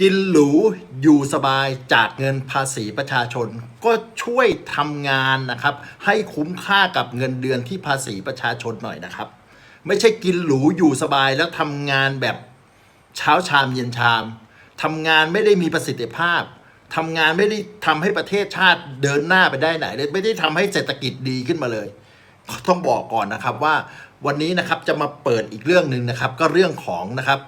กินหรูอยู่สบายจากเงินภาษีประชาชน ก็ช่วยทำงานนะครับ ให้คุ้มค่ากับเงินเดือนที่ภาษีประชาชนหน่อยนะครับ ไม่ใช่กินหรูอยู่สบายแล้วทำงานแบบเช้าชามเย็นชามทำงานไม่ได้มีประสิทธิภาพทำงานไม่ได้ทำให้ประเทศชาติเดินหน้าไปได้ไหนเลยไม่ได้ทำให้เศรษฐกิจดีขึ้นมาเลย ต้องบอกก่อนนะครับว่า วันนี้นะครับจะมาเปิดอีกเรื่องหนึ่งนะครับ ก็เรื่องของนะครับ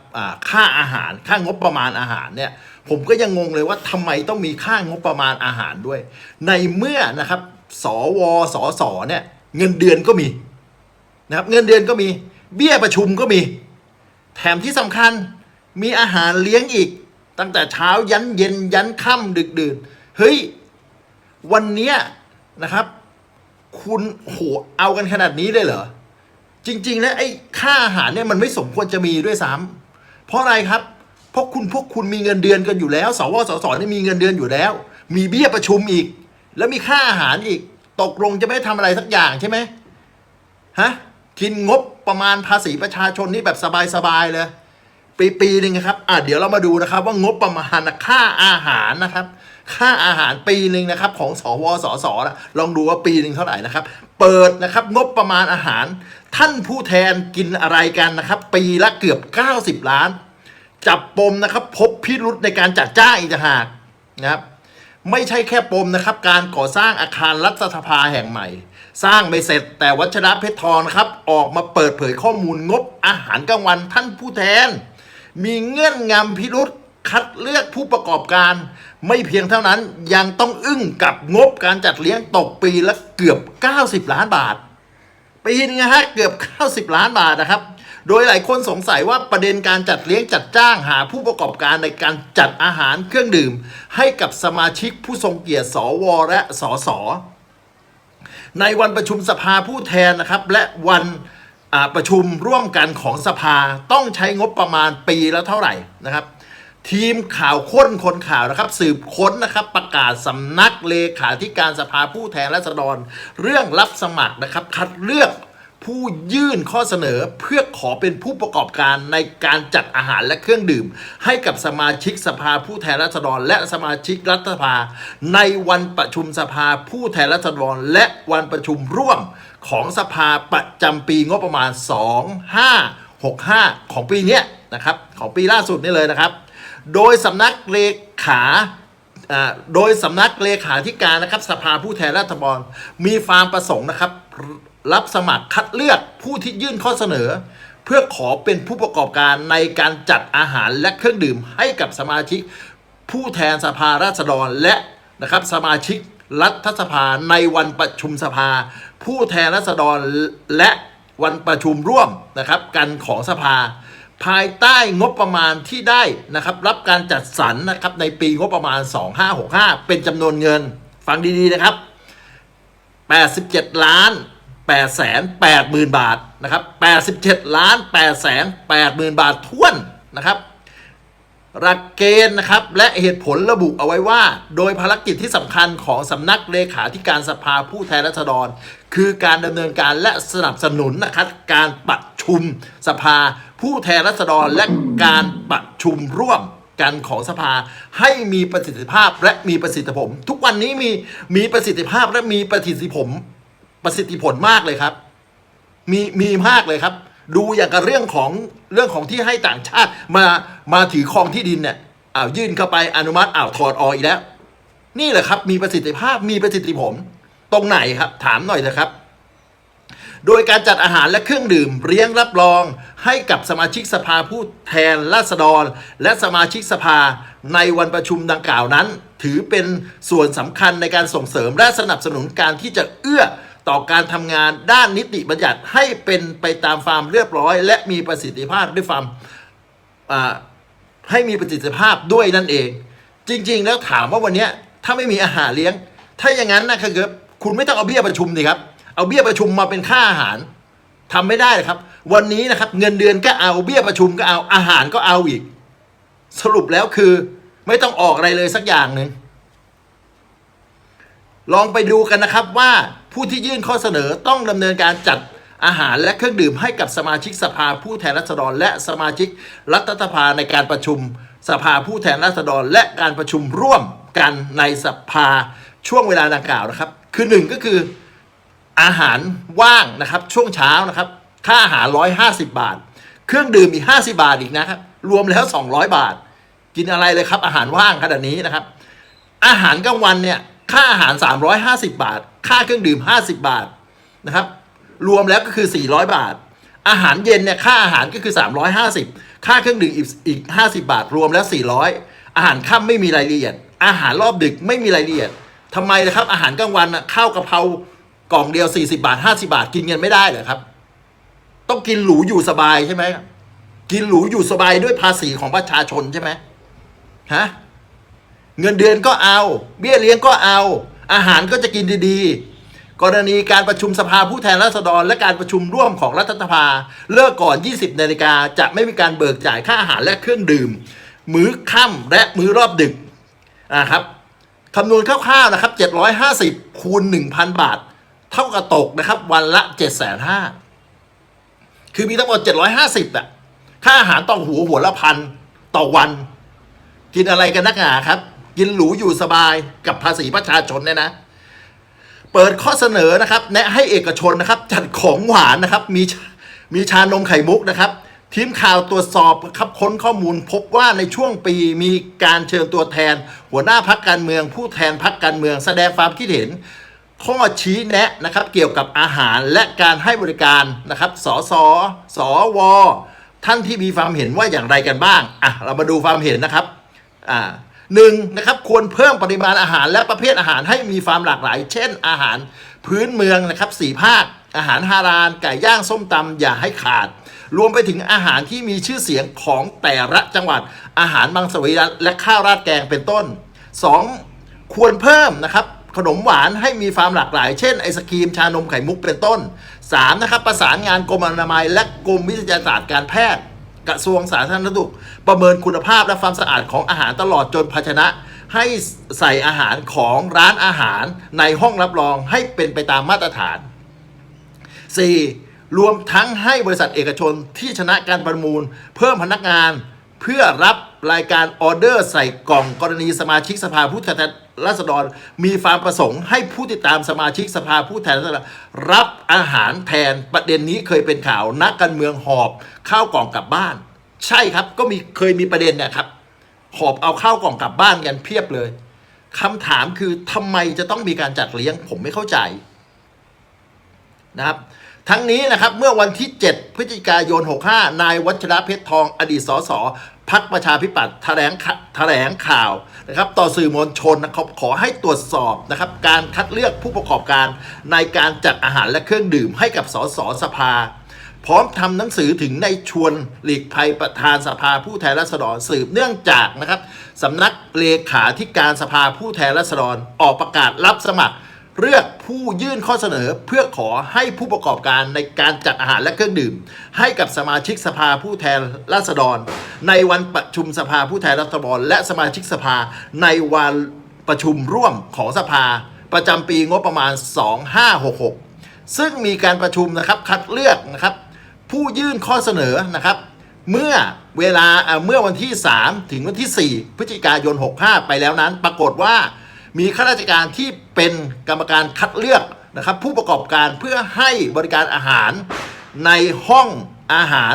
ค่าอาหารค่างบประมาณอาหารเนี่ยผมก็ยังงงเลยว่าทำไมต้องมีค่างบประมาณอาหารด้วย ในเมื่อนะครับสวสสเนี่ยเงินเดือนก็มีนะครับเงินเดือนก็มี เบี้ยประชุมก็มี แถมที่สำคัญมีอาหารเลี้ยงอีก ตั้งแต่เช้ายันเย็นยันค่ำดึกดื่นเฮ้ยวันเนี้ยนะครับ คุณโหเอากันขนาดนี้เลยเหรอ จริง ๆ แล้วไอ้ค่าอาหารเนี่ยมันไม่สมควรจะมีด้วยซ้ำเพราะอะไรครับ เพราะคุณพวกคุณมีเงินเดือนกันอยู่แล้ว สวสสนี่มีเงินเดือนอยู่แล้ว มีเบี้ยประชุมอีก แล้วมีค่าอาหารอีก ตกลงจะไม่ทำอะไรสักอย่างใช่ไหมฮะกินงบประมาณภาษีประชาชนนี่แบบสบายๆเลยปีปีหนึ่งครับอะเดี๋ยวเรามาดูนะครับว่างบประมาณค่าอาหารนะครับ ค่าอาหารปีหนึ่งนะครับของสวสสลองดูว่าปีหนึ่งเท่าไหร่นะครับ เปิดนะครับงบประมาณอาหาร ท่านผู้แทนกินอะไรกันนะครับ ปีละเกือบ 90 ล้าน จับปมนะครับ พบพิรุษในการจัดจ้างอีกต่างหากนะครับไม่ใช่แค่ปมนะครับ การก่อสร้างอาคารรัฐสภาแห่งใหม่ สร้างไม่เสร็จแต่วัชระเพชรทองครับ ออกมาเปิดเผยข้อมูลงบอาหารกลางวันท่านผู้แทน มีเงื่อนงำพิรุษคัดเลือกผู้ประกอบการ ไม่เพียงเท่านั้นยังต้องอึ้งกับงบการจัดเลี้ยงตกปีละเกือบ 90 ล้านบาท ปีนนะฮะเกือบ 90 ล้านบาทนะครับ โดยหลายคนสงสัยว่าประเด็นการจัดเลี้ยงจัดจ้างหาผู้ประกอบการในการจัดอาหารเครื่องดื่ม ให้กับสมาชิกผู้ทรงเกียรติสวและสสในวันประชุมสภาผู้แทนนะครับ และวันประชุมร่วมกันของสภาต้องใช้งบประมาณปีละเท่าไหร่นะครับ ทีมข่าวค้นคนข่าวนะครับ สืบค้นนะครับ ประกาศสำนักเลขาธิการสภาผู้แทนราษฎร เรื่องรับสมัครนะครับ คัดเลือกผู้ยื่นข้อเสนอเพื่อขอเป็นผู้ประกอบการในการจัดอาหารและเครื่องดื่ม ให้กับสมาชิกสภาผู้แทนราษฎร และสมาชิกรัฐสภา ในวันประชุมสภาผู้แทนราษฎร และวันประชุมร่วมของสภาประจำปีงบประมาณ 2565 ของปีนี้นะครับ ของปีล่าสุดนี่เลยนะครับ โดยสำนักเลขาอ่าโดยสำนักเลขาธิการนะครับสภาผู้แทนราษฎรมีความประสงค์นะครับ รับสมัครคัดเลือกผู้ที่ยื่นข้อเสนอ เพื่อขอเป็นผู้ประกอบการในการจัดอาหารและเครื่องดื่มให้กับสมาชิก ผู้แทนสภาราษฎรและนะครับสมาชิกรัฐสภาในวันประชุมสภา ผู้แทนราษฎรและวันประชุมร่วมนะครับกันของสภา ภายใต้งบประมาณที่ได้นะครับรับการจัดสรรนะครับในปีงบประมาณ 2565 เป็นจำนวนเงินฟังดีๆนะครับ 87 ล้าน8แสน8หมื่นบาทนะครับ87 ล้าน8แสน8หมื่นบาทท้วนนะครับหลักเกณฑ์นะครับและเหตุผลระบุเอาไว้ว่า โดยภารกิจที่สำคัญของสำนักเลขาธิการสภาผู้แทนราษฎร คือการดำเนินการและสนับสนุนนะครับการประชุมสภา ผู้แทนราษฎรและการประชุมร่วมกันของสภาให้มีประสิทธิภาพและมีประสิทธิผลทุกวันนี้มีมีประสิทธิภาพและมีประสิทธิผลประสิทธิผลมากเลยครับ มีมีมากเลยครับ ดูอย่างกับเรื่องของเรื่องของที่ให้ต่างชาติมามาถือครองที่ดินเนี่ยอ้าวยื่นเข้าไปอนุมัติอ้าวถอดออกอีกแล้ว นี่แหละครับ มีประสิทธิภาพมีประสิทธิผลตรงไหนครับ ถามหน่อยนะครับ โดยการจัดอาหารและเครื่องดื่มเลี้ยงรับรอง ให้กับสมาชิกสภาผู้แทนราษฎร และสมาชิกสภาในวันประชุมดังกล่าวนั้น ถือเป็นส่วนสำคัญในการส่งเสริมและสนับสนุนการที่จะเอื้อต่อการทำงานด้านนิติบัญญัติให้เป็นไปตามความเรียบร้อย และมีประสิทธิภาพด้วยความให้มีประสิทธิภาพด้วยนั่นเอง จริง ๆ แล้วถามว่าวันนี้ถ้าไม่มีอาหารเลี้ยง ถ้าอย่างนั้นนะครับคุณไม่ต้องเอาเบี้ยประชุมดิครับ เอาเบี้ยประชุมมาเป็นค่าอาหารทำไม่ได้เลยครับ วันนี้นะครับ เงินเดือนก็เอาเบี้ยประชุมก็เอาอาหารก็เอาอีก สรุปแล้วคือ ไม่ต้องออกอะไรเลยสักอย่างหนึ่งลองไปดูกันนะครับว่าผู้ที่ยื่นข้อเสนอต้องดำเนินการจัดอาหารและเครื่องดื่มให้กับสมาชิกสภาผู้แทนราษฎร และสมาชิกรัฐสภาในการประชุม สภาผู้แทนราษฎร และการประชุมร่วมกันในสภาช่วงเวลาดังกล่าวนะครับ คือหนึ่งก็คือ อาหารว่างนะครับช่วงเช้านะครับ ค่าอาหาร 150 บาท เครื่องดื่มอีก 50 บาทอีกนะครับ รวมแล้ว 200 บาท กินอะไรเลยครับ อาหารว่างขนาดนี้นะครับ อาหารกลางวันเนี่ยค่าอาหาร 350 บาท ค่าเครื่องดื่ม 50 บาทนะครับ รวมแล้วก็คือ 400 บาท อาหารเย็นเนี่ยค่าอาหารก็คือ 350 ค่าเครื่องดื่มอีก 50 บาท รวมแล้ว 400 อาหารค่ำไม่มีรายละเอียด อาหารรอบดึกไม่มีรายละเอียดทำไมนะครับ อาหารกลางวันข้าวกะเพรา กล่องเดียว 40 บาท 50 บาท กินกันไม่ได้เหรอครับ ต้องกินหรูอยู่สบายใช่ไหมกินหรูอยู่สบายด้วยภาษีของประชาชนใช่ไหมฮะเงินเดือนก็เอา เบี้ยเลี้ยงก็เอา อาหารก็จะกินดีๆ กรณีการประชุมสภาผู้แทนราษฎร และการประชุมร่วมของรัฐสภา เลิกก่อน 20นาฬิกาจะไม่มีการเบิกจ่ายค่าอาหารและเครื่องดื่ม มื้อค่ำและมื้อรอบดึกนะครับคำนวณคร่าวๆนะครับ 750คูณ1,000 บาท เท่ากับตกนะครับ วันละ750,000คือมีทั้งหมด750อะค่าอาหารต่อหัวหัวละพันต่อวัน กินอะไรกันนักหนาครับ กินหรูอยู่สบายกับภาษีประชาชนเนี่ยนะ เปิดข้อเสนอนะครับแนะให้เอกชนนะครับ จัดของหวานนะครับ มีมีชานมไข่มุกนะครับทีมข่าวตรวจสอบครับค้นข้อมูลพบว่าในช่วงปีมีการเชิญตัวแทน หัวหน้าพักการเมือง ผู้แทนพักการเมือง แสดงความคิดเห็น ข้อชี้แนะนะครับเกี่ยวกับอาหารและการให้บริการนะครับสสสว ท่านที่มีความเห็นว่าอย่างไรกันบ้างอะเรามาดูความเห็นนะครับอ่าหนึ่งนะครับควรเพิ่มปริมาณอาหารและประเภทอาหารให้มีความหลากหลาย เช่น อาหารพื้นเมืองนะครับสี่ภาค อาหารฮารานไก่ย่างส้มตำอย่าให้ขาด รวมไปถึงอาหารที่มีชื่อเสียงของแต่ละจังหวัด อาหารบางสวิรัตและข้าวราดแกงเป็นต้น 2. ควรเพิ่มนะครับ ขนมหวานให้มีความหลากหลาย เช่นไอศครีมชานมไข่มุกเป็นต้น 3. นะครับประสานงานกรมอนามัย และกรมวิทยาศาสตร์การแพทย์ กระทรวงสาธารณสุขประเมินคุณภาพและความสะอาดของอาหารตลอดจนภาชนะ ให้ใส่อาหารของร้านอาหารในห้องรับรองให้เป็นไปตามมาตรฐาน 4. รวมทั้งให้บริษัทเอกชนที่ชนะการประมูล เพิ่มพนักงานเพื่อรับรายการออเดอร์ใส่กล่องกรณีสมาชิกสภาผู้แทน ราษฎรมีความประสงค์ให้ผู้ติดตามสมาชิกสภาผู้แทนราษฎรรับอาหารแทนประเด็นนี้เคยเป็นข่าวนักการเมืองหอบข้าวกล่องกลับบ้าน ใช่ครับก็มีเคยมีประเด็นเนะครับหอบเอาข้าวกล่องกลับบ้านกันเพียบเลยคำถามคือทำไมจะต้องมีการจัดเลี้ยงผมไม่เข้าใจนะครับทั้งนี้นะครับเมื่อวันที่ 7 พฤศจิกายน 65 นายวัชระเพชรทอง อดีตสส พักประชาธิปัตย์แถลงแถลงข่าวนะครับต่อสื่อมวลชนนะครับขอให้ตรวจสอบนะครับการคัดเลือกผู้ประกอบการในการจัดอาหารและเครื่องดื่มให้กับสสสภา พร้อมทำหนังสือถึงในชวนหลีกภัยประธานสภาผู้แทนราษฎรสืบเนื่องจากนะครับสำนักเลขาธิการสภาผู้แทนราษฎรออกประกาศรับสมัคร เลือกผู้ยื่นข้อเสนอเพื่อขอให้ผู้ประกอบการในการจัดอาหารและเครื่องดื่ม ให้กับสมาชิกสภาผู้แทนราษฎร ในวันประชุมสภาผู้แทนราษฎร และสมาชิกสภาในวันประชุมร่วมของสภา ประจำปีงบประมาณ 2566 ซึ่งมีการประชุมนะครับคัดเลือกนะครับ ผู้ยื่นข้อเสนอนะครับ เมื่อเวลาเมื่อวันที่ 3 ถึงวันที่ 4 พฤศจิกายน 65 ไปแล้วนั้น ปรากฏว่า มีข้าราชการที่เป็นกรรมการคัดเลือกนะครับผู้ประกอบการเพื่อให้บริการอาหารในห้องอาหาร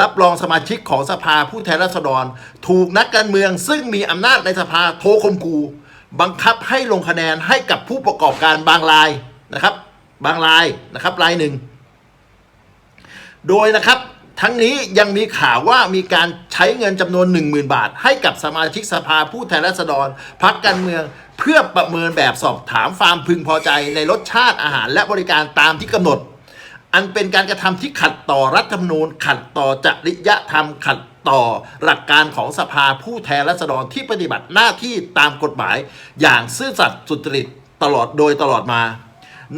รับรองสมาชิกของสภาผู้แทนราษฎร ถูกนักการเมือง ซึ่งมีอำนาจในสภาโทรคมคูบังคับให้ลงคะแนนให้กับผู้ประกอบการบางรายนะครับ บางรายนะครับรายหนึ่ง โดยนะครับ ทั้งนี้ยังมีข่าวว่ามีการใช้เงินจำนวน 10,000 บาท ให้กับสมาชิกสภาผู้แทนราษฎรพักการเมือง เพื่อประเมินแบบสอบถามความพึงพอใจในรสชาติอาหารและบริการตามที่กำหนด อันเป็นการกระทำที่ขัดต่อรัฐธรรมนูญ ขัดต่อจริยธรรม ขัดต่อหลักการของสภาผู้แทนราษฎรที่ปฏิบัติหน้าที่ตามกฎหมาย อย่างซื่อสัตย์สุจริตตลอดโดยตลอดมา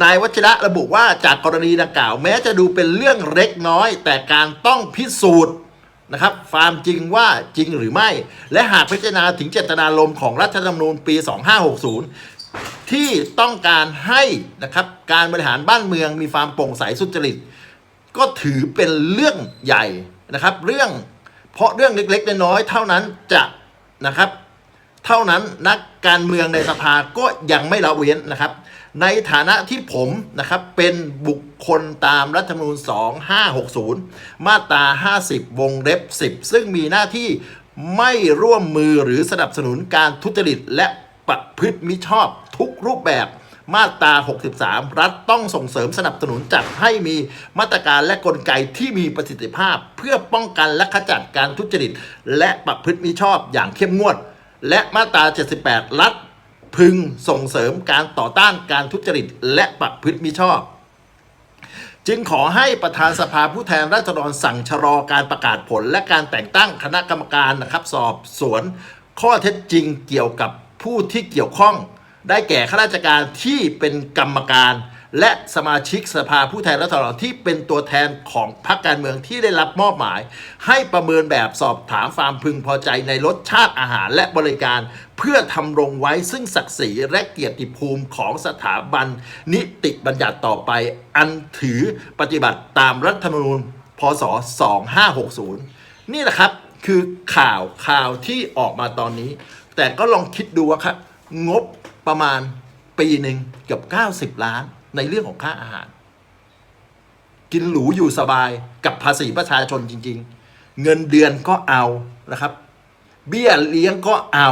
นายวัชระระบุว่าจากกรณีดังกล่าวแม้จะดูเป็นเรื่องเล็กน้อย แต่การต้องพิสูจน์นะครับความจริงว่าจริงหรือไม่ และหากพิจารณาถึงเจตนารมณ์ของรัฐธรรมนูญปี 2560 ที่ต้องการให้นะครับการบริหารบ้านเมืองมีความโปร่งใสสุจริต ก็ถือเป็นเรื่องใหญ่นะครับ เรื่องเพราะเรื่องเล็กๆน้อยๆเท่านั้นจะนะครับ เท่านั้นนักการเมืองในสภาก็ยังไม่ละเว้นนะครับ ในฐานะที่ผมนะครับเป็นบุคคลตามรัฐธรรมนูญ 2560 มาตรา 50 วงเล็บ 10 ซึ่งมีหน้าที่ไม่ร่วมมือหรือสนับสนุนการทุจริตและประพฤติมิชอบทุกรูปแบบมาตรา 63 รัฐต้องส่งเสริมสนับสนุนจัดให้มีมาตรการและกลไกที่มีประสิทธิภาพ เพื่อป้องกันและขจัดการทุจริต และประพฤติมิชอบอย่างเข้มงวด และมาตรา 78 รัฐพึงส่งเสริมการต่อต้านการทุจริตและประพฤติมิชอบ จึงขอให้ประธานสภาผู้แทนราษฎรสั่งชะลอการประกาศผล และการแต่งตั้งคณะกรรมการนะครับ สอบสวน ข้อเท็จจริงเกี่ยวกับผู้ที่เกี่ยวข้อง ได้แก่ข้าราชการที่เป็นกรรมการ และสมาชิกสภาผู้แทนราษฎรที่เป็นตัวแทนของพรรคการเมืองที่ได้รับมอบหมาย ให้ประเมินแบบสอบถามความพึงพอใจในรสชาติอาหารและบริการ เพื่อทำรงไว้ซึ่งศักดิ์ศรีและเกียรติภูมิของสถาบัน นิติบัญญัติต่อไป อันถือปฏิบัติตามรัฐธรรมนูญพศ 2560 นี่แหละครับคือข่าวข่าวที่ออกมาตอนนี้ แต่ก็ลองคิดดูว่าครับงบประมาณปีหนึ่งเกือบ 90 ล้าน ในเรื่องของค่าอาหาร กินหรูอยู่สบายกับภาษีประชาชนจริง ๆ เงินเดือนก็เอานะครับ เบี้ยเลี้ยงก็เอา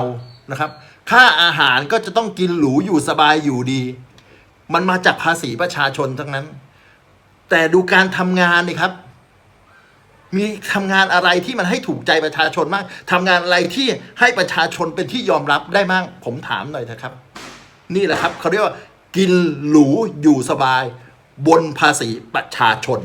นะครับ ค่าอาหารก็จะต้องกินหรูอยู่สบายอยู่ดี มันมาจากภาษีประชาชนทั้งนั้น แต่ดูการทำงานนี่ครับมีทำงานอะไรที่มันให้ถูกใจประชาชนมากทำงานอะไรที่ให้ประชาชนเป็นที่ยอมรับได้มั่งผมถามหน่อยนะครับ นี่แหละครับเขาเรียกว่า กินหรูอยู่สบาย บนภาษีประชาชน